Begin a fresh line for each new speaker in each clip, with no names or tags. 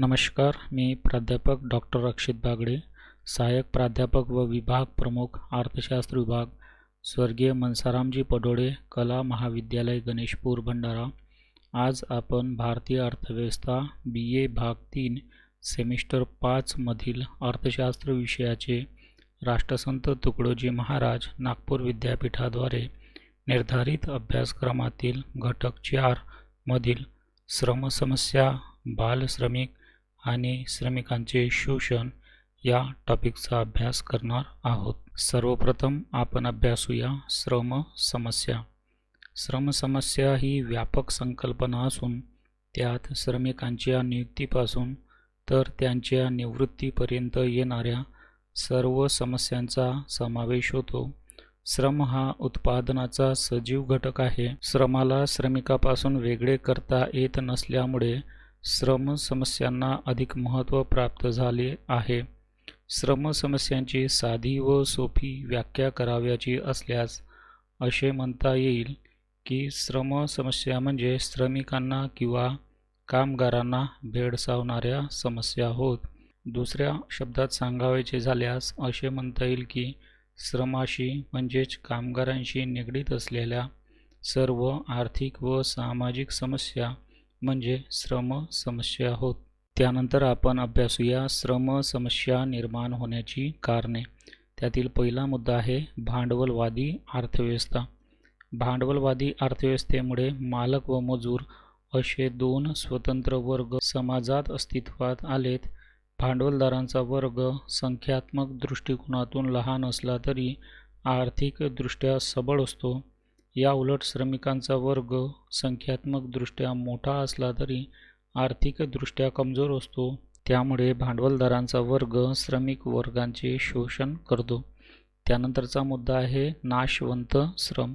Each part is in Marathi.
नमस्कार मी प्राध्यापक डॉक्टर रक्षित बागडे सहाय्यक प्राध्यापक व विभाग प्रमुख अर्थशास्त्र विभाग स्वर्गीय मनसारामजी पडोळे कला महाविद्यालय गणेशपूर भंडारा. आज आपण भारतीय अर्थव्यवस्था बी ए भाग तीन सेमिस्टर पाचमधील अर्थशास्त्र विषयाचे राष्ट्रसंत तुकडोजी महाराज नागपूर विद्यापीठाद्वारे निर्धारित अभ्यासक्रमातील घटक चार मधील श्रमसमस्या बालश्रमिक आणि श्रमिकांचे शोषण या टॉपिकचा अभ्यास करणार आहोत. सर्वप्रथम आपण अभ्यासूया श्रम समस्या. श्रम समस्या ही व्यापक संकल्पना असून त्यात श्रमिकांच्या नियुक्तीपासून तर त्यांच्या निवृत्तीपर्यंत येणाऱ्या सर्व समस्यांचा समावेश होतो. श्रम हा उत्पादनाचा सजीव घटक आहे. श्रमाला श्रमिकापासून वेगळे करता येत नसल्यामुळे श्रम समस्यांना अधिक महत्त्व प्राप्त झाले आहे. श्रम समस्यांची साधी व सोपी व्याख्या करावयाची असल्यास असे म्हणता येईल की श्रम समस्या म्हणजे श्रमिकांना किंवा कामगारांना भेडसावणाऱ्या समस्या होत. दुसऱ्या शब्दात सांगावयाचे झाल्यास असे म्हणता येईल की श्रमाशी म्हणजेच कामगारांशी निगडीत असलेल्या सर्व आर्थिक व सामाजिक समस्या म्हणजे श्रम समस्या होत. त्यानंतर आपण अभ्यासूया श्रम समस्या निर्माण होण्याची कारणे. त्यातील पहिला मुद्दा आहे भांडवलवादी अर्थव्यवस्था. भांडवलवादी अर्थव्यवस्थेमुळे मालक व मजूर असे दोन स्वतंत्र वर्ग समाजात अस्तित्वात आलेत. भांडवलदारांचा वर्ग संख्यात्मक दृष्टिकोनातून लहान असला तरी आर्थिकदृष्ट्या सबळ असतो. या उलट श्रमिकांचा वर्ग संख्यात्मकदृष्ट्या मोठा असला तरी आर्थिकदृष्ट्या कमजोर असतो. त्यामुळे भांडवलदारांचा वर्ग श्रमिक वर्गांचे शोषण करतो. त्यानंतरचा मुद्दा आहे नाशवंत श्रम.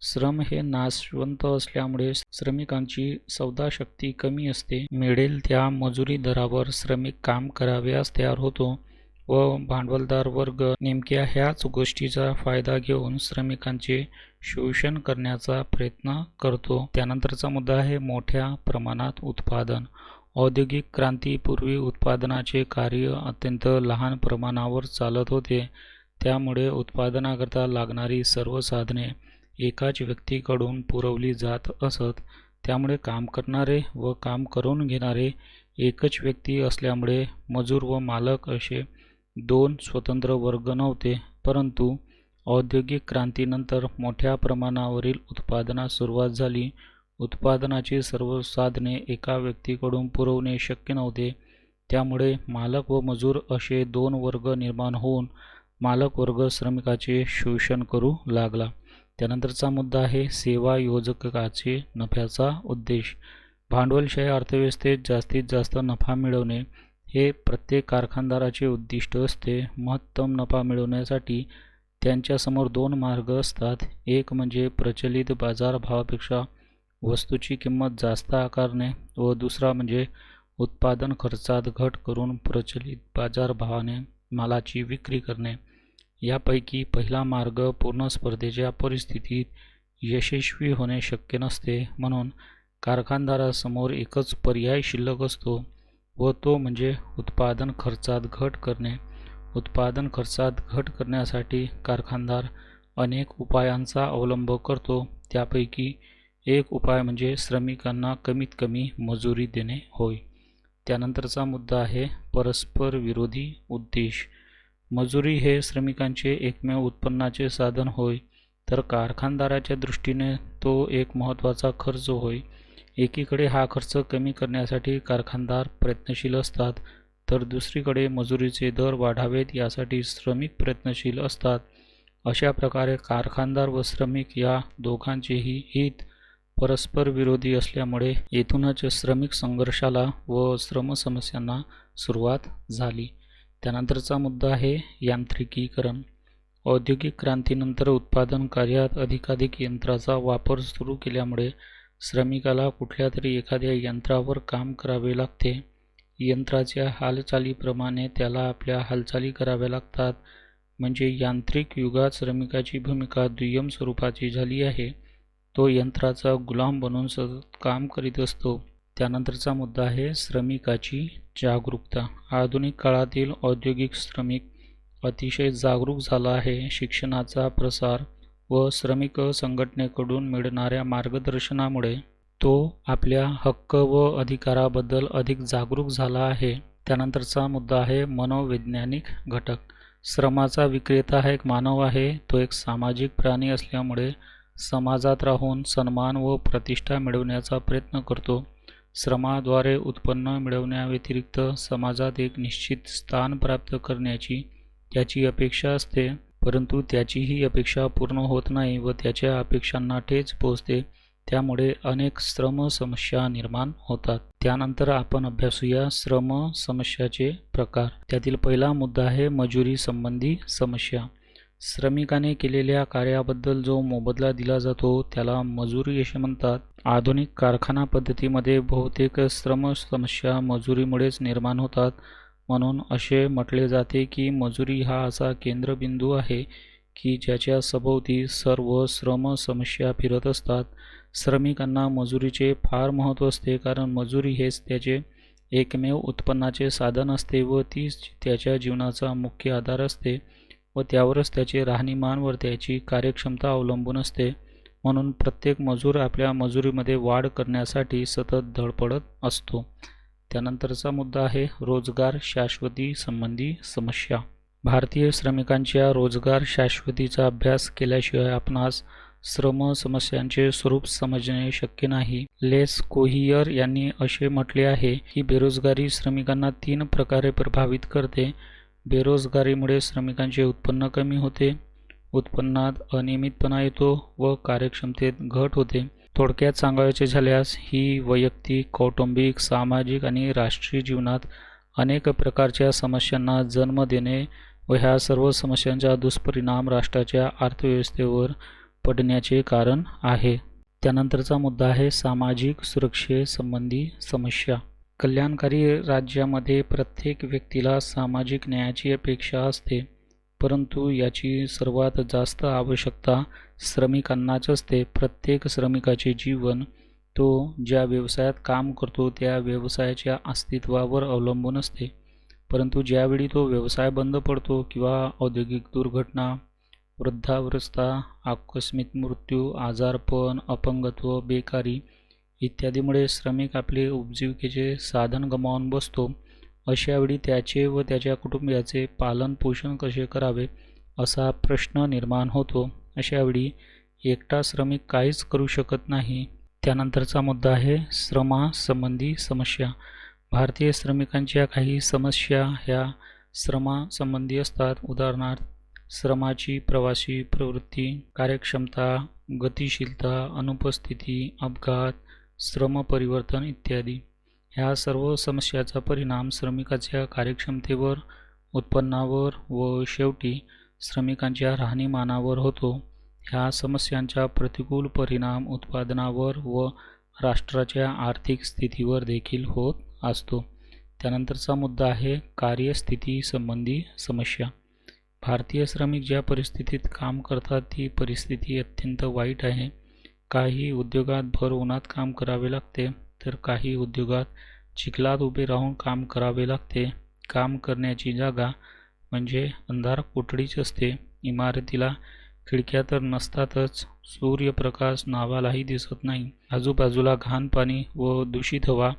श्रम हे नाशवंत असल्यामुळे श्रमिकांची सौदाशक्ती कमी असते. मिळेल त्या मजुरी दरावर श्रमिक काम कराव्यास तयार होतो. व भांडवलदार वर्ग नेमक्या ह्याच गोष्टीचा फायदा घेऊन श्रमिकांचे शोषण करण्याचा प्रयत्न करतो. त्यानंतरचा मुद्दा आहे मोठ्या प्रमाणात उत्पादन. औद्योगिक क्रांतीपूर्वी उत्पादनाचे कार्य अत्यंत लहान प्रमाणावर चालत होते. त्यामुळे उत्पादनाकरता लागणारी सर्व साधने एकाच व्यक्तीकडून पुरवली जात असत. त्यामुळे काम करणारे व काम करून घेणारे एकच व्यक्ती असल्यामुळे मजूर व मालक असे दोन स्वतंत्र वर्ग नव्हते परंतु औद्योगिक क्रांतीनंतर मोठ्या प्रमाणावरील उत्पादनास सुरुवात झाली. उत्पादनाची सर्व साधने एका व्यक्तीकडून पुरवणे शक्य नव्हते. त्यामुळे मालक व मजूर असे दोन वर्ग निर्माण होऊन मालक वर्ग श्रमिकाचे शोषण करू लागला. त्यानंतरचा मुद्दा आहे सेवा योजकाचे नफ्याचा उद्देश. भांडवलशाही अर्थव्यवस्थेत जास्तीत जास्त नफा मिळवणे हे प्रत्येक कारखानदाराचे उद्दिष्ट असते. महत्तम नफा मिळवण्यासाठी त्यांच्यासमोर दोन मार्ग असतात. एक म्हणजे प्रचलित बाजारभावापेक्षा वस्तूची किंमत जास्त आकारणे व दुसरा म्हणजे उत्पादन खर्चात घट करून प्रचलित बाजारभावाने मालाची विक्री करणे. यापैकी पहिला मार्ग पूर्ण स्पर्धेच्या परिस्थितीत यशस्वी होणे शक्य नसते. म्हणून कारखानदारासमोर एकच पर्याय शिल्लक असतो. व तो म्हणजे उत्पादन खर्चात घट करणे. उत्पादन खर्चात घट करण्यासाठी कारखानदार अनेक उपायांचा अवलंब करतो. त्यापैकी एक उपाय म्हणजे श्रमिकांना कमीत कमी मजुरी देणे होय. त्यानंतरचा मुद्दा आहे परस्पर विरोधी उद्देश. मजुरी हे श्रमिकांचे एकमेव उत्पन्नाचे साधन होय तर कारखानदाराच्या दृष्टीने तो एक महत्त्वाचा खर्च होय. एकीकडे हा खर्च कमी करण्यासाठी कारखानदार प्रयत्नशील असतात तर दुसरीकडे मजुरीचे दर वाढावेत यासाठी श्रमिक प्रयत्नशील असतात. अशा प्रकारे कारखानदार व श्रमिक या दोघांचेही हित परस्पर विरोधी असल्यामुळे येथूनच श्रमिक संघर्षाला व श्रम समस्यांना सुरुवात झाली. त्यानंतरचा मुद्दा आहे यांत्रिकीकरण. औद्योगिक क्रांतीनंतर उत्पादन कार्यात अधिकाधिक यंत्राचा वापर सुरू केल्यामुळे श्रमिकाला कुठल्या तरी एखाद्या यंत्रावर काम करावे लागते. यंत्राच्या हालचालीप्रमाणे त्याला आपल्या हालचाली कराव्या लागतात. म्हणजे यांत्रिक युगात श्रमिकाची भूमिका दुय्यम स्वरूपाची झाली आहे. तो यंत्राचा गुलाम बनून सतत काम करीत असतो. त्यानंतरचा मुद्दा आहे श्रमिकाची जागरूकता. आधुनिक काळातील औद्योगिक श्रमिक अतिशय जागरूक झाला आहे. शिक्षणाचा प्रसार व श्रमिक संघटनेकडून मिळणाऱ्या मार्गदर्शनामुळे तो आपल्या हक्क व अधिकाराबद्दल अधिक जागरूक झाला आहे. त्यानंतरचा मुद्दा आहे मनोवैज्ञानिक घटक. श्रमाचा विक्रेता हा एक मानव आहे. तो एक सामाजिक प्राणी असल्यामुळे समाजात राहून सन्मान व प्रतिष्ठा मिळवण्याचा प्रयत्न करतो. श्रमाद्वारे उत्पन्न मिळवण्याव्यतिरिक्त समाजात एक निश्चित स्थान प्राप्त करण्याची त्याची अपेक्षा असते. परंतु त्याचीही अपेक्षा पूर्ण होत नाही व त्याच्या अपेक्षांना ठेच पोचते त्यामुळे अनेक श्रम समस्या निर्माण होतात. त्यानंतर आपण अभ्यासूया श्रम समस्याचे प्रकार. त्यातील पहिला मुद्दा आहे मजुरी संबंधी समस्या. श्रमिकाने केलेल्या कार्याबद्दल जो मोबदला दिला जातो त्याला मजुरी असे म्हणतात. आधुनिक कारखाना पद्धतीमध्ये बहुतेक श्रम समस्या मजुरीमुळेच निर्माण होतात. म्हणून असे म्हटले जाते की मजुरी हा असा केंद्रबिंदू आहे की ज्याच्या सभोवती सर्व श्रम समस्या फिरत असतात. श्रमिकांना मजुरीचे फार महत्त्व असते कारण मजुरी हेच त्याचे एकमेव उत्पन्नाचे साधन असते व तीच त्याच्या जीवनाचा मुख्य आधार असते व त्यावरच त्याचे राहणीमान व त्याची कार्यक्षमता अवलंबून असते. म्हणून प्रत्येक मजूर आपल्या मजुरीमध्ये वाढ करण्यासाठी सतत धडपडत असतो. त्यानंतरचा मुद्दा आहे रोजगार शाश्वती संबंधी समस्या. भारतीय श्रमिकांच्या रोजगार शाश्वतीचा अभ्यास केल्याशिवाय आपणास श्रम समस्यांचे स्वरूप समजणे शक्य नाही. लेस कोहियर यांनी असे म्हटले आहे की बेरोजगारी श्रमिकांना तीन प्रकारे प्रभावित करते. बेरोजगारीमुळे श्रमिकांचे उत्पन्न कमी होते उत्पन्नात अनियमितपणा येतो व कार्यक्षमतेत घट होते. थोडक्यात सांगायचे झाल्यास ही वैयक्तिक कौटुंबिक सामाजिक आणि राष्ट्रीय जीवनात अनेक प्रकारच्या समस्यांना जन्म देणे व ह्या सर्व समस्यांचा दुष्परिणाम राष्ट्राच्या अर्थव्यवस्थेवर पडण्याचे कारण आहे. त्यानंतरचा मुद्दा आहे सामाजिक सुरक्षेसंबंधी समस्या. कल्याणकारी राज्यामध्ये प्रत्येक व्यक्तीला सामाजिक न्यायाची अपेक्षा असते परंतु याची सर्वात जास्त आवश्यकता श्रमिकांनाच असते प्रत्येक श्रमिकाचे जीवन. तो ज्या व्यवसायात काम करतो त्या व्यवसायाच्या अस्तित्वावर अवलंबून असते. परंतु ज्यावेळी तो व्यवसाय बंद पडतो किंवा औद्योगिक दुर्घटना वृद्धावस्था आकस्मिक मृत्यू आजारपण अपंगत्व बेकारी इत्यादीमुळे श्रमिक आपले उपजीविकेचे साधन गमावून बसतो अशावेळी त्याचे व त्याच्या कुटुंबियाचे पालनपोषण कसे करावे असा प्रश्न निर्माण होतो. अशावेळी एकटा श्रमिक काहीच करू शकत नाही. त्यानंतरचा मुद्दा आहे श्रमासंबंधी समस्या. भारतीय श्रमिकांच्या काही समस्या ह्या श्रमासंबंधी असतात. उदाहरणार्थ श्रमाची प्रवासी प्रवृत्ती कार्यक्षमता गतिशीलता अनुपस्थिती अपघात श्रम परिवर्तन इत्यादी. ह्या सर्व समस्याचा परिणाम श्रमिकाच्या कार्यक्षमतेवर उत्पन्नावर व शेवटी श्रमिकांच्या राहणीमानावर होतो. ह्या समस्यांचा प्रतिकूल परिणाम उत्पादनावर व राष्ट्राच्या आर्थिक स्थितीवर देखील होत असतो. त्यानंतरचा मुद्दा आहे कार्यस्थिती संबंधी समस्या. भारतीय श्रमिक ज्या परिस्थितीत काम करतात ती परिस्थिती अत्यंत वाईट आहे. काही उद्योगात भर उन्हात काम करावे लागते तर काही उद्योगात चिखलात उभे राहून काम करावे लागते. काम करण्याची जागा म्हणजे अंधार कोठडीच असते. इमारतीला खिडक्या तर नसतातच. सूर्यप्रकाश नावालाही दिसत नाही. आजूबाजूला घाण पाणी व दूषित हवा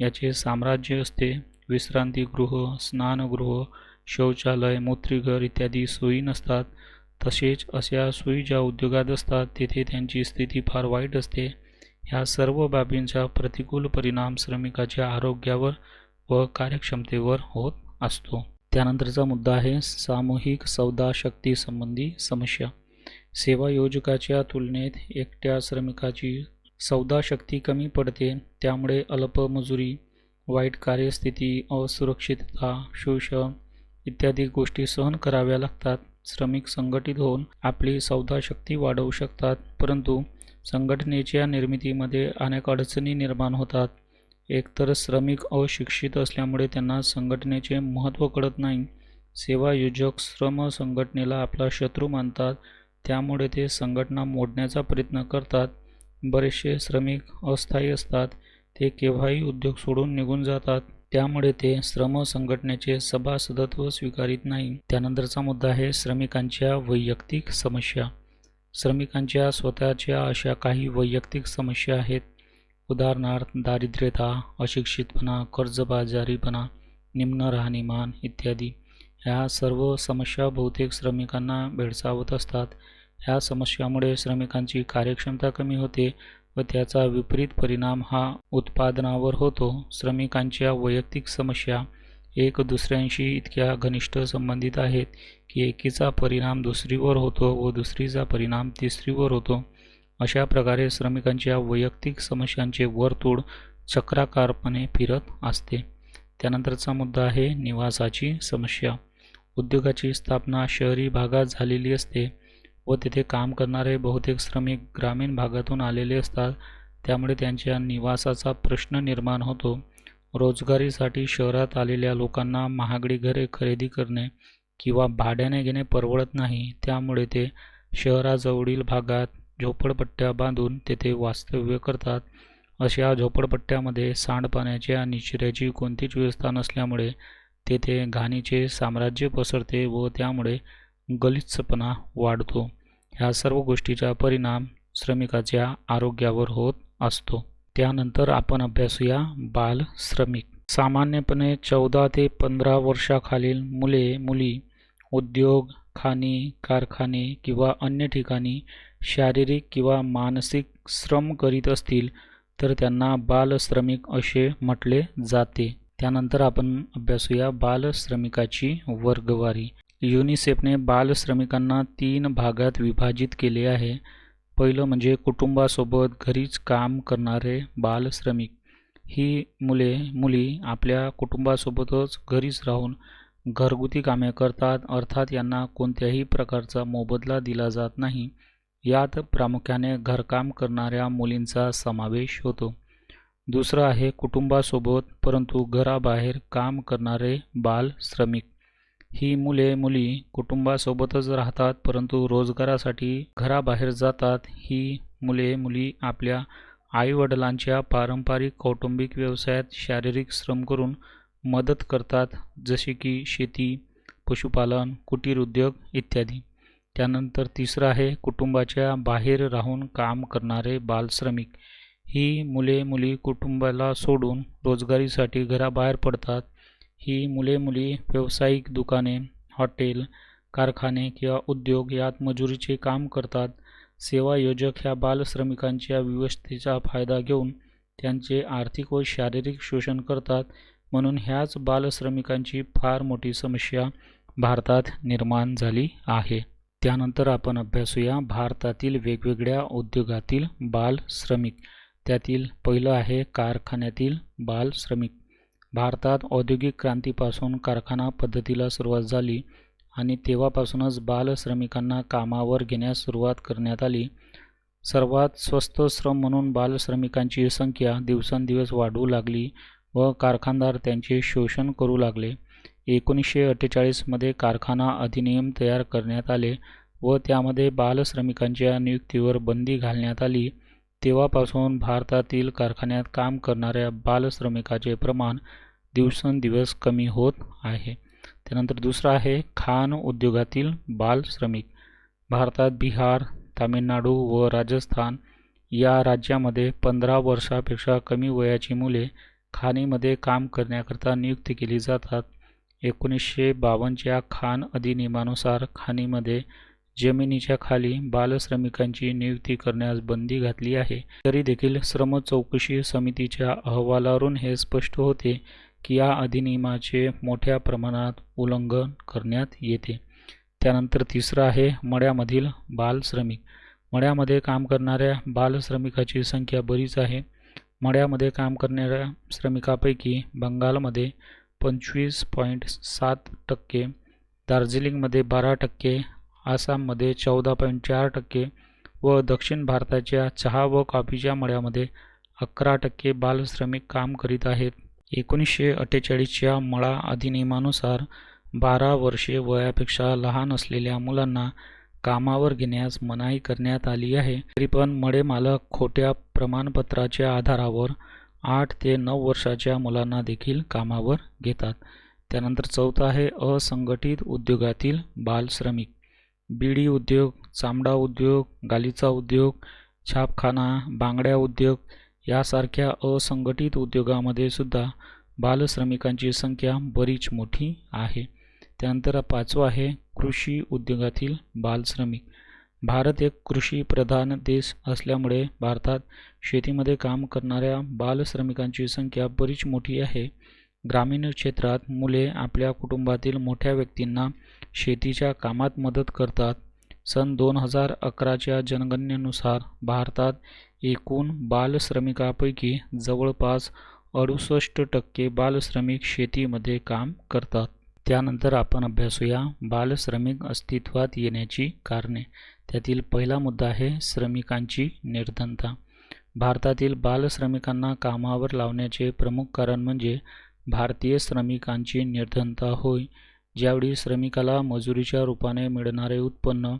याचे साम्राज्य असते. विश्रांतीगृह स्नानगृह शौचालय मूत्रीघर इत्यादी सोयी नसतात. तसेच अशा सोयी ज्या उद्योगात असतात तेथे त्यांची स्थिती फार वाईट असते. ह्या सर्व बाबींचा प्रतिकूल परिणाम श्रमिकाच्या आरोग्यावर व कार्यक्षमतेवर होत असतो. त्यानंतरचा मुद्दा आहे सामूहिक सौदा शक्ती संबंधी समस्या. सेवा योजकाच्या तुलनेत एकट्या श्रमिकाची सौदा शक्ती कमी पडते त्यामुळे अल्पमजुरी वाईट कार्यस्थिती असुरक्षितता शोषण इत्यादी गोष्टी सहन कराव्या लागतात. श्रमिक संघटित होऊन आपली सौदा शक्ती वाढवू शकतात परंतु संघटनेच्या निर्मितीमध्ये अनेक अडचणी निर्माण होतात. एकतर श्रमिक अशिक्षित असल्यामुळे त्यांना संघटनेचे महत्त्व कळत नाही. सेवायोजक श्रम संघटनेला आपला शत्रू मानतात त्यामुळे ते संघटना मोडण्याचा प्रयत्न करतात. बरेचसे श्रमिक अस्थायी असतात ते केव्हाही उद्योग सोडून निघून जातात त्यामुळे ते श्रम संघटनेचे सभासदत्व स्वीकारित नाही. त्यानंतरचा मुद्दा आहे श्रमिकांच्या वैयक्तिक समस्या. श्रमिकांच्या स्वतःच्या अशा काही वैयक्तिक समस्या आहेत उदाहरणार्थ दारिद्र्यता अशिक्षितपणा कर्जबाजारीपणा निम्न राहणीमान इत्यादी. ह्या सर्व समस्या बहुतेक श्रमिकांना भेडसावत असतात. ह्या समस्यामुळे श्रमिकांची कार्यक्षमता कमी होते व त्याचा विपरीत परिणाम हा उत्पादनावर होतो. श्रमिकांच्या वैयक्तिक समस्या एक दुसऱ्यांशी इतक्या घनिष्ठ संबंधित आहेत की एकीचा परिणाम दुसरीवर होतो व दुसरीचा परिणाम तिसरीवर होतो. अशा प्रकारे श्रमिकांच्या वैयक्तिक समस्यांचे वर्तुळ चक्राकारपणे फिरत असते. त्यानंतरचा मुद्दा आहे निवासाची समस्या. उद्योगाची स्थापना शहरी भागात झालेली असते व तेथे काम करणारे बहुतेक श्रमिक ग्रामीण भागातून आलेले असतात. त्यामुळे त्यांच्या निवासाचा प्रश्न निर्माण होतो. रोजगारीसाठी शहरात आलेल्या लोकांना महागडी घरे खरेदी करणे किंवा भाड्याने घेणे परवडत नाही. त्यामुळे ते शहराजवळील भागात झोपडपट्ट्या बांधून तेथे वास्तव्य करतात. अशा झोपडपट्ट्यामध्ये सांडपाण्याच्या शिऱ्याची कोणतीच व्यवस्था नसल्यामुळे तेथे घाणीचे साम्राज्य पसरते व त्यामुळे गलिच्छपणा वाढतो. ह्या सर्व गोष्टीचा परिणाम श्रमिकाच्या आरोग्यावर होत असतो. त्यानंतर आपण अभ्यासूया बाल श्रमिक. सामान्यपणे चौदा ते पंधरा वर्षाखालील मुले मुली उद्योग खाणी कारखाने किंवा अन्य ठिकाणी शारीरिक किंवा मानसिक श्रम करीत असतील तर त्यांना बालश्रमिक असे म्हटले जाते. त्यानंतर आपण अभ्यासूया बालश्रमिकाची वर्गवारी. युनिसेफने बालश्रमिकांना तीन भागात विभाजित केले आहे. पहिलं म्हणजे कुटुंबासोबत घरीच काम करणारे बालश्रमिक. ही मुले मुली आपल्या कुटुंबासोबतच घरीच राहून घरगुती कामे करतात अर्थात यांना कोणत्याही प्रकारचा मोबदला दिला जात नाही. यात प्रामुख्याने घरकाम करणाऱ्या मुलींचा समावेश होतो. दुसरं आहे कुटुंबासोबत परंतु घराबाहेर काम करणारे बाल श्रमिक. ही मुले मुली कुटुंबासोबतच राहतात परंतु रोजगारासाठी घराबाहेर जातात. ही मुले मुली आपल्या आईवडिलांच्या पारंपरिक कौटुंबिक व्यवसायात शारीरिक श्रम करून मदत करतात जसे की शेती पशुपालन कुटीर उद्योग इत्यादी. त्यानंतर तिसरं आहे कुटुंबाच्या बाहेर राहून काम करणारे बालश्रमिक. ही मुले मुली कुटुंबाला सोडून रोजगारीसाठी घराबाहेर पडतात. ही मुले मुली व्यावसायिक दुकाने हॉटेल कारखाने किंवा उद्योग यात मजुरीचे काम करतात. सेवा योजक ह्या बालश्रमिकांच्या व्यवस्थेचा फायदा घेऊन त्यांचे आर्थिक व शारीरिक शोषण करतात. म्हणून ह्याच बालश्रमिकांची फार मोठी समस्या भारतात निर्माण झाली आहे. त्यानंतर आपण अभ्यासूया भारतातील वेगवेगळ्या उद्योगातील बाल श्रमिक. त्यातील पहिलं आहे कारखान्यातील बाल श्रमिक. भारतात औद्योगिक क्रांतीपासून कारखाना पद्धतीला सुरुवात झाली आणि तेव्हापासूनच बाल श्रमिकांना कामावर घेण्यास सुरुवात करण्यात आली. सर्वात स्वस्त श्रम म्हणून बालश्रमिकांची संख्या दिवसेंदिवस वाढू लागली व कारखानदार त्यांचे शोषण करू लागले. एकोणीसशे अठ्ठेचाळीसमध्ये कारखाना अधिनियम तयार करण्यात आले व त्यामध्ये बालश्रमिकांच्या नियुक्तीवर बंदी घालण्यात आली. तेव्हापासून भारतातील कारखान्यात काम करणाऱ्या बालश्रमिकाचे प्रमाण दिवसेंदिवस कमी होत आहे. त्यानंतर दुसरा आहे खाण उद्योगातील बालश्रमिक भारतात बिहार तामिळनाडू व राजस्थान या राज्यामध्ये पंधरा वर्षापेक्षा कमी वयाची मुले खाणीमध्ये काम करण्याकरता नियुक्त केली जातात. एकोणीसशे बावन्नच्या खाण अधिनियमानुसार खाणीमध्ये जमिनीच्या खाली बालश्रमिकांची नियुक्ती करण्यास बंदी घातली आहे. तरी देखील श्रम चौकशी समितीच्या अहवालावरून हे स्पष्ट होते की या अधिनियमाचे मोठ्या प्रमाणात उल्लंघन करण्यात येते. त्यानंतर तिसरं आहे मळ्यामधील बालश्रमिक. मळ्यामध्ये काम करणाऱ्या बालश्रमिकाची संख्या बरीच आहे. मळ्यामध्ये काम करणाऱ्या श्रमिकापैकी बंगालमध्ये पंचवीस पॉईंट सात टक्के दार्जिलिंगमध्ये बारा टक्के आसाममध्ये चौदा पॉईंट चार टक्के व दक्षिण भारताच्या चहा व कॉफीच्या मळ्यामध्ये अकरा टक्के बालश्रमिक काम करीत आहेत. एकोणीसशे अठ्ठेचाळीसच्या मळा अधिनियमानुसार बारा वर्षे वयापेक्षा लहान असलेल्या मुलांना कामावर घेण्यास मनाई करण्यात आली आहे. तरी पण मळे मालक खोट्या प्रमाणपत्राच्या आधारावर आठ ते नऊ वर्षाच्या मुलांना देखील कामावर घेतात. त्यानंतर चौथं आहे असंघटित उद्योगातील बालश्रमिक बीडी उद्योग चामडा उद्योग गालिचा उद्योग छापखाना बांगड्या उद्योग यासारख्या असंघटित उद्योगामध्ये सुद्धा बालश्रमिकांची संख्या बरीच मोठी आहे. त्यानंतर पाचवं आहे कृषी उद्योगातील बालश्रमिक भारत एक कृषी प्रधान देश असल्यामुळे भारतात शेतीमध्ये काम करणाऱ्या बालश्रमिकांची संख्या बरीच मोठी आहे. ग्रामीण क्षेत्रात मुले आपल्या कुटुंबातील मोठ्या व्यक्तींना शेतीच्या कामात मदत करतात. सन दोन हजार अकराच्या जनगणनेनुसार भारतात एकूण बालश्रमिकापैकी जवळपास अडुसष्ट टक्के बालश्रमिक शेतीमध्ये काम करतात. त्यानंतर आपण अभ्यासूया बालश्रमिक अस्तित्वात येण्याची कारणे. त्यातील पहिला मुद्दा आहे श्रमिकांची निर्धनता. भारतातील बालश्रमिकांना कामावर लावण्याचे प्रमुख कारण म्हणजे भारतीय श्रमिकांची निर्धनता होय. ज्यावेळी श्रमिकाला मजुरीच्या रूपाने मिळणारे उत्पन्न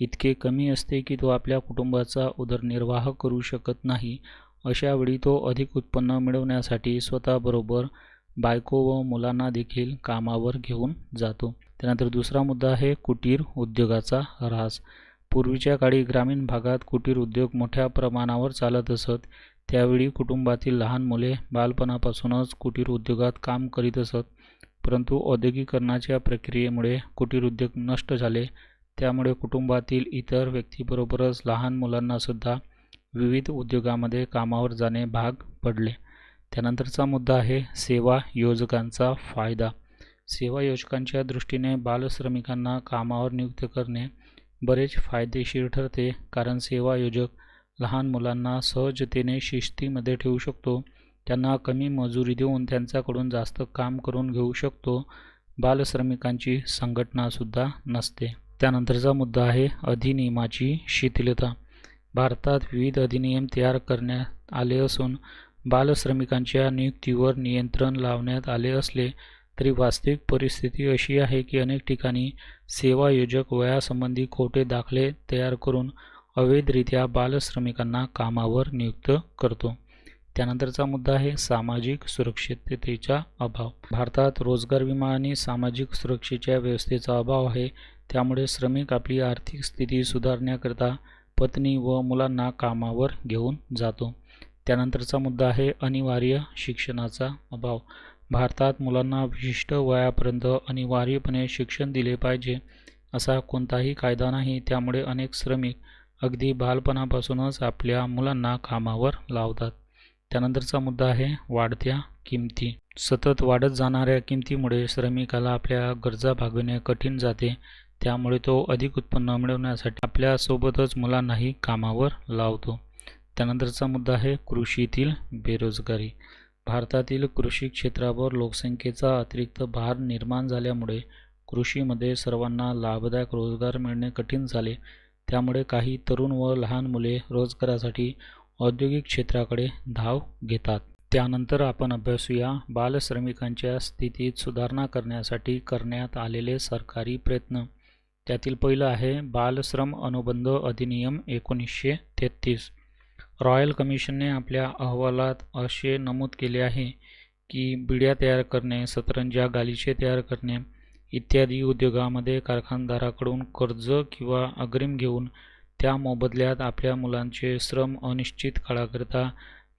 इतके कमी असते की तो आपल्या कुटुंबाचा उदरनिर्वाह करू शकत नाही अशावेळी तो अधिक उत्पन्न मिळवण्यासाठी स्वतःबरोबर बायको व मुलांना देखील कामावर घेऊन जातो. त्यानंतर दुसरा मुद्दा आहे कुटीर उद्योगाचा ऱ्हास. पूर्वीच्या काळी ग्रामीण भागात कुटीर उद्योग मोठ्या प्रमाणावर चालत असत. त्यावेळी कुटुंबातील लहान मुले बालपणापासूनच कुटीर उद्योगात काम करीत असत. परंतु औद्योगिकरणाच्या प्रक्रियेमुळे कुटीर उद्योग नष्ट झाले. त्यामुळे कुटुंबातील इतर व्यक्तीबरोबरच लहान मुलांनासुद्धा विविध उद्योगामध्ये कामावर जाणे भाग पडले. त्यानंतरचा मुद्दा आहे सेवा योजकांचा फायदा. सेवा योजकांच्या दृष्टीने बालश्रमिकांना कामावर नियुक्त करणे बरेच फायदेशीर ठरते कारण सेवा योजक लहान मुलांना सहजतेने शिस्तीमध्ये ठेवू शकतो. त्यांना कमी मजुरी देऊन त्यांच्याकडून जास्त काम करून घेऊ शकतो. बालश्रमिकांची संघटनासुद्धा नसते. त्यानंतरचा मुद्दा आहे अधिनियमाची शिथिलता. भारतात विविध अधिनियम तयार करण्यात आले असून बालश्रमिकांच्या नियुक्तीवर नियंत्रण लावण्यात आले असले तरी वास्तविक परिस्थिती अशी आहे की अनेक ठिकाणी सेवा योजक वयासंबंधी खोटे दाखले तयार करून अवैधरित्या बालश्रमिकांना कामावर नियुक्त करतो. त्यानंतरचा मुद्दा आहे सामाजिक सुरक्षिततेचा अभाव. भारतात रोजगार विमा आणि सामाजिक सुरक्षेच्या व्यवस्थेचा अभाव आहे. त्यामुळे श्रमिक आपली आर्थिक स्थिती सुधारण्याकरता पत्नी व मुलांना कामावर घेऊन जातो. त्यानंतरचा मुद्दा आहे अनिवार्य शिक्षणाचा अभाव. भारतात मुलांना विशिष्ट वयापर्यंत अनिवार्यपणे शिक्षण दिले पाहिजे असा कोणताही कायदा नाही. त्यामुळे अनेक श्रमिक अगदी बालपणापासूनच आपल्या मुलांना कामावर लावतात. त्यानंतरचा मुद्दा आहे वाढत्या किमती. सतत वाढत जाणाऱ्या किमतीमुळे श्रमिकाला आपल्या गरजा भागविणे कठीण जाते. त्यामुळे तो अधिक उत्पन्न मिळवण्यासाठी आपल्यासोबतच मुलांनाही कामावर लावतो. त्यानंतरचा मुद्दा आहे कृषीतील बेरोजगारी. भारतातील कृषी क्षेत्रावर लोकसंख्येचा अतिरिक्त भार निर्माण झाल्यामुळे कृषीमध्ये सर्वांना लाभदायक रोजगार मिळणे कठीण झाले. त्यामुळे काही तरुण व लहान मुले रोजगारासाठी औद्योगिक क्षेत्राकडे धाव घेतात. त्यानंतर आपण अभ्यासूया. बालश्रमिकांच्या स्थितीत सुधारणा करण्यासाठी करण्यात आलेले सरकारी प्रयत्न. त्यातील पहिलं आहे बालश्रम अनुबंध अधिनियम एकोणीसशे तेहतीस. रॉयल कमिशनने आपल्या अहवालात असे नमूद केले आहे की बिड्या तयार करणे सतरंजा गालिचे तयार करणे इत्यादी उद्योगामध्ये कारखानदाराकडून कर्ज किंवा अग्रिम घेऊन त्या मोबदल्यात आपल्या मुलांचे श्रम अनिश्चित काळाकरिता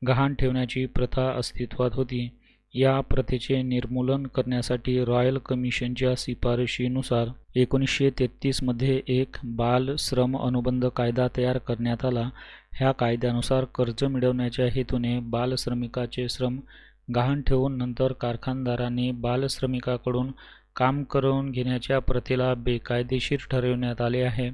गहाण ठेवण्याची प्रथा अस्तित्वात होती. या प्रथेचे निर्मूलन करण्यासाठी रॉयल कमिशनच्या शिफारशीनुसार एकोणीसशे तेहतीसमध्ये एक बाल श्रम अनुबंध कायदा तयार करण्यात आला. ह्या कायद्यानुसार कर्ज मिळवण्याच्या हेतूने बालश्रमिकाचे श्रम गहाण ठेवून नंतर कारखानदारांनी बालश्रमिकाकडून काम करून घेण्याच्या प्रथेला बेकायदेशीर ठरविण्यात आले आहे.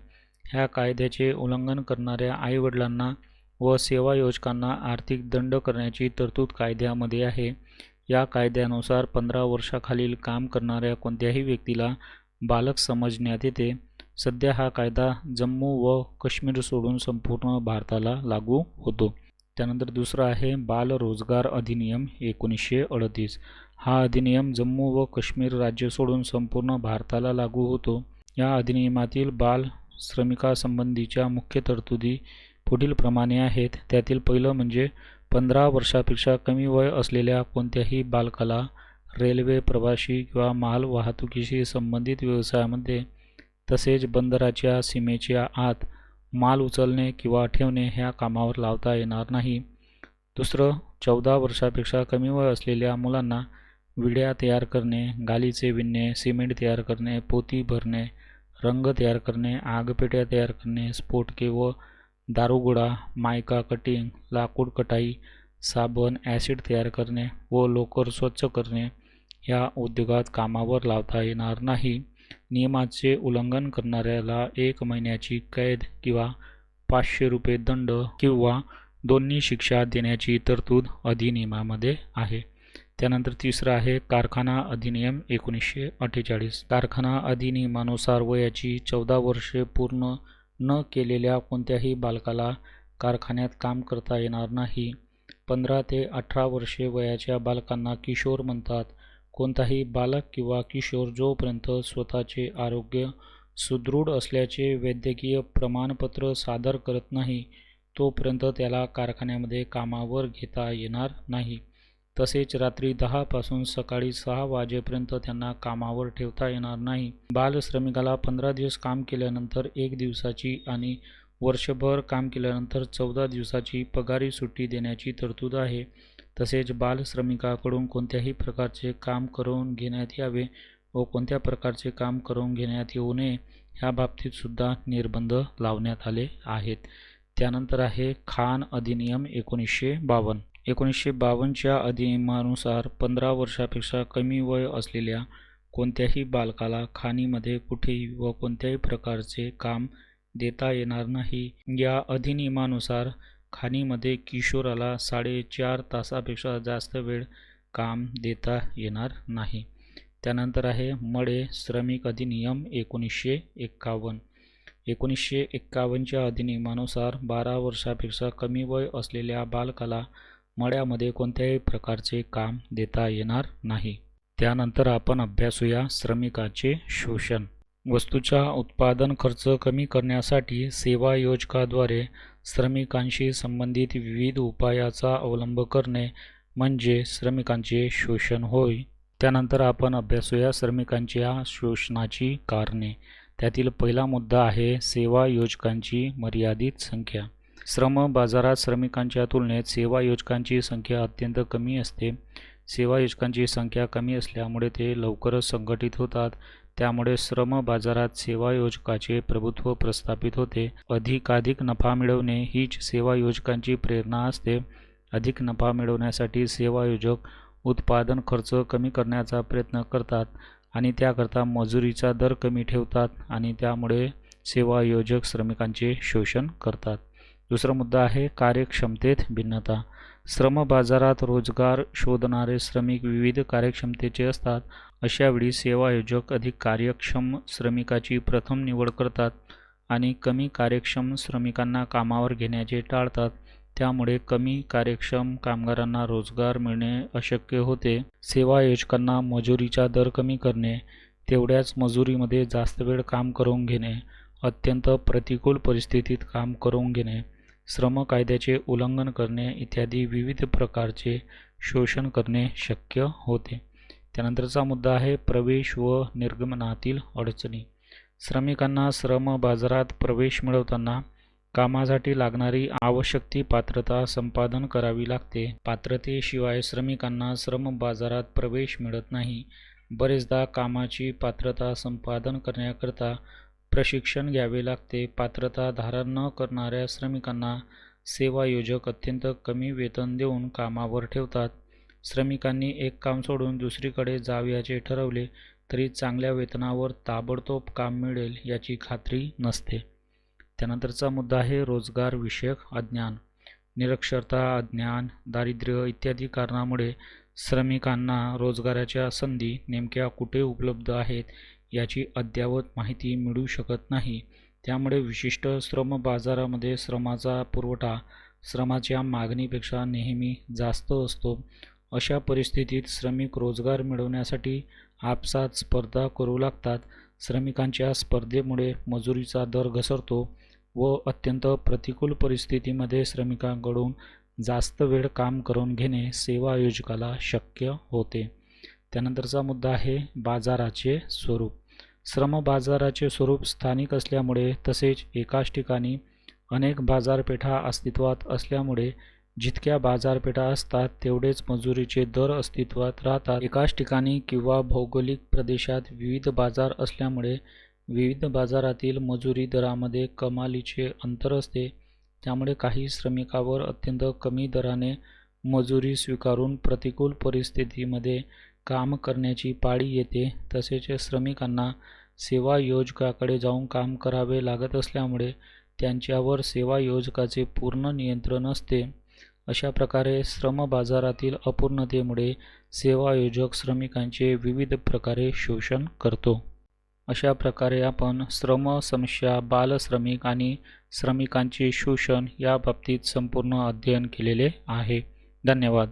ह्या कायद्याचे उल्लंघन करणाऱ्या आईवडिलांना व सेवायोजकांना आर्थिक दंड करण्याची तरतूद कायद्यामध्ये आहे. या कायद्यानुसार पंधरा वर्षाखालील काम करणाऱ्या कोणत्याही व्यक्तीला बालक समजण्यात येते. सध्या हा कायदा जम्मू व काश्मीर सोडून संपूर्ण भारताला लागू होतो. त्यानंतर दुसरा आहे बाल रोजगार अधिनियम एकोणीसशे अडतीस. हा अधिनियम जम्मू व काश्मीर राज्य सोडून संपूर्ण भारताला लागू होतो. या अधिनियमातील बाल श्रमिकासंबंधीच्या मुख्य तरतुदी पुढीलप्रमाणे आहेत. त्यातील पहिलं म्हणजे पंधरा वर्षापेक्षा कमी वय असलेल्या कोणत्याही बालकाला रेल्वे प्रवाशी किंवा माल वाहतुकीशी संबंधित व्यवसायामध्ये तसेच बंदराच्या सीमेच्या आत माल उचलणे किंवा ठेवणे ह्या कामावर लावता येणार नाही. दुसरं चौदा वर्षापेक्षा कमी वय असलेल्या मुलांना विड्या तयार करणे गालीचे विणणे सिमेंट तयार करणे पोती भरणे रंग तयार करणे आगपेट्या तयार करणे स्फोटके व दारुगोळा मायका कटिंग लाकूड कटाई साबण ॲसिड तयार करणे व लोकर स्वच्छ करणे या उद्योगात कामावर लावता येणार नाही. नियमाचे उल्लंघन करणाऱ्याला एक महिन्याची कैद किंवा पाचशे रुपये दंड किंवा दोन्ही शिक्षा देण्याची तरतूद अधिनियमामध्ये आहे. त्यानंतर तिसरं आहे कारखाना अधिनियम एकोणीसशे अठ्ठेचाळीस. कारखाना अधिनियमानुसार वयाची चौदा वर्षे पूर्ण न केलेल्या कोणत्याही बालकाला कारखान्यात काम करता येणार नाही. पंधरा ते अठरा वर्षे वयाच्या बालकांना किशोर म्हणतात. कोणताही बालक किंवा किशोर जोपर्यंत स्वतःचे आरोग्य सुदृढ असल्याचे वैद्यकीय प्रमाणपत्र सादर करत नाही तोपर्यंत त्याला कारखान्यामध्ये कामावर घेता येणार नाही. तसेच रात्री दहापासून सकाळी सहा वाजेपर्यंत त्यांना कामावर ठेवता येणार नाही. बालश्रमिकाला पंधरा दिवस काम केल्यानंतर एक दिवसाची आणि वर्षभर काम केल्यानंतर चौदा दिवसाची पगारी सुट्टी देण्याची तरतूद आहे. तसेच बालश्रमिकाकडून कोणत्याही प्रकारचे काम करून घेण्यात यावे व कोणत्या प्रकारचे काम करून घेण्यात येऊ नये ह्या बाबतीत सुद्धा निर्बंध लावण्यात आले आहेत. त्यानंतर आहे खान अधिनियम एकोणीसशे बावन्न. एकोणीसशे बावन्नच्या अधिनियमानुसार पंधरा वर्षापेक्षा कमी वय असलेल्या कोणत्याही बालकाला खाणीमध्ये कुठेही व कोणत्याही प्रकारचे काम देता येणार नाही. या अधिनियमानुसार खाणीमध्ये किशोराला साडेचार तासापेक्षा जास्त वेळ काम देता येणार नाही. त्यानंतर आहे मळे श्रमिक अधिनियम एकोणीसशे एक्कावन्न एकोणीसशे एक्कावन्नच्या अधिनियमानुसार बारा वर्षापेक्षा कमी वय असलेल्या बालकाला मळ्यामध्ये कोणत्याही प्रकारचे काम देता येणार नाही. त्यानंतर आपण अभ्यासूया श्रमिकाचे शोषण. वस्तूचा उत्पादन खर्च कमी करण्यासाठी सेवा योजकाद्वारे श्रमिकांशी संबंधित विविध उपायाचा अवलंब करणे म्हणजे श्रमिकांचे शोषण होय. त्यानंतर आपण अभ्यासूया श्रमिकांच्या शोषणाची कारणे. त्यातील पहिला मुद्दा आहे सेवा योजकांची मर्यादित संख्या. श्रम बाजारात श्रमिकांच्या तुलनेत सेवा योजकांची संख्या अत्यंत कमी असते. सेवा योजकांची संख्या कमी असल्यामुळे ते लवकरच संघटित होतात. त्यामुळे श्रम बाजारात सेवा योजकाचे प्रभुत्व प्रस्थापित होते. अधिकाधिक नफा मिळवणे हीच सेवा योजकांची प्रेरणा असते. अधिक नफा मिळवण्यासाठी सेवा योजक उत्पादन खर्च कमी करण्याचा प्रयत्न करतात आणि त्याकरता मजुरीचा दर कमी ठेवतात आणि त्यामुळे सेवा योजक श्रमिकांचे शोषण करतात. दुसरा मुद्दा आहे कार्यक्षमतेत भिन्नता. श्रम बाजारात रोजगार शोधणारे श्रमिक विविध कार्यक्षमतेचे असतात. अशावेळी सेवा आयोजक अधिक कार्यक्षम श्रमिकाची प्रथम निवड करतात आणि कमी कार्यक्षम श्रमिकांना कामावर घेण्याचे टाळतात. त्यामुळे कमी कार्यक्षम कामगारांना रोजगार मिळणे अशक्य होते. सेवा आयोजकांना मजुरीचा दर कमी करणे तेवढ्याच मजुरीमध्ये जास्त वेळ काम करून घेणे अत्यंत प्रतिकूल परिस्थितीत काम करून घेणे श्रम कायद्याचे उल्लंघन करणे इत्यादी विविध प्रकारचे शोषण करणे शक्य होते. त्यानंतरचा मुद्दा आहे प्रवेश व निर्गमनातील अडचणी. श्रमिकांना श्रम बाजारात प्रवेश मिळवताना कामासाठी लागणारी आवश्यक ती पात्रता संपादन करावी लागते. पात्रतेशिवाय श्रमिकांना श्रम बाजारात प्रवेश मिळत नाही. बरेचदा कामाची पात्रता संपादन करण्याकरता प्रशिक्षण घ्यावे लागते. पात्रता धारण न करणाऱ्या श्रमिकांना सेवा योजक अत्यंत कमी वेतन देऊन कामावर ठेवतात. श्रमिकांनी एक काम सोडून दुसरीकडे जावयाचे ठरवले तरी चांगल्या वेतनावर ताबडतोब काम मिळेल याची खात्री नसते. त्यानंतरचा मुद्दा आहे रोजगार विषयक अज्ञान. निरक्षरता अज्ञान दारिद्र्य इत्यादी कारणामुळे श्रमिकांना रोजगाराच्या संधी नेमक्या कुठे उपलब्ध आहेत याची अद्ययावत माहिती मिळू शकत नाही. त्यामुळे विशिष्ट श्रम बाजारामध्ये श्रमाचा पुरवठा श्रमाच्या मागणीपेक्षा नेहमी जास्त असतो. अशा परिस्थितीत श्रमिक रोजगार मिळवण्यासाठी आपसात स्पर्धा करू लागतात. श्रमिकांच्या स्पर्धेमुळे मजुरीचा दर घसरतो व अत्यंत प्रतिकूल परिस्थितीमध्ये श्रमिकांकडून जास्त वेळ काम करून घेणे सेवा आयोजकाला शक्य होते. त्यानंतरचा मुद्दा आहे बाजाराचे स्वरूप. श्रम बाजाराचे स्वरूप स्थानिक असल्यामुळे तसेच एकाच ठिकाणी अनेक बाजारपेठा अस्तित्वात असल्यामुळे जितक्या बाजारपेठा असतात तेवढेच मजुरीचे दर अस्तित्वात राहतात. एकाच ठिकाणी किंवा भौगोलिक प्रदेशात विविध बाजार असल्यामुळे विविध बाजारातील मजुरी दरामध्ये कमालीचे अंतर असते. त्यामुळे काही श्रमिकावर अत्यंत कमी दराने मजुरी स्वीकारून प्रतिकूल परिस्थितीमध्ये काम करण्याची पाळी येते. तसेच श्रमिकांना सेवा योजकाकडे जाऊन काम करावे लागत असल्यामुळे त्यांच्यावर सेवा योजकाचे पूर्ण नियंत्रण असते. अशा प्रकारे श्रम बाजारातील अपूर्णतेमुळे सेवायोजक श्रमिकांचे विविध प्रकारे शोषण करतो. अशा प्रकारे आपण श्रम समस्या बालश्रमिक आणि श्रमिकांचे शोषण या बाबतीत संपूर्ण अध्ययन केलेले आहे. धन्यवाद.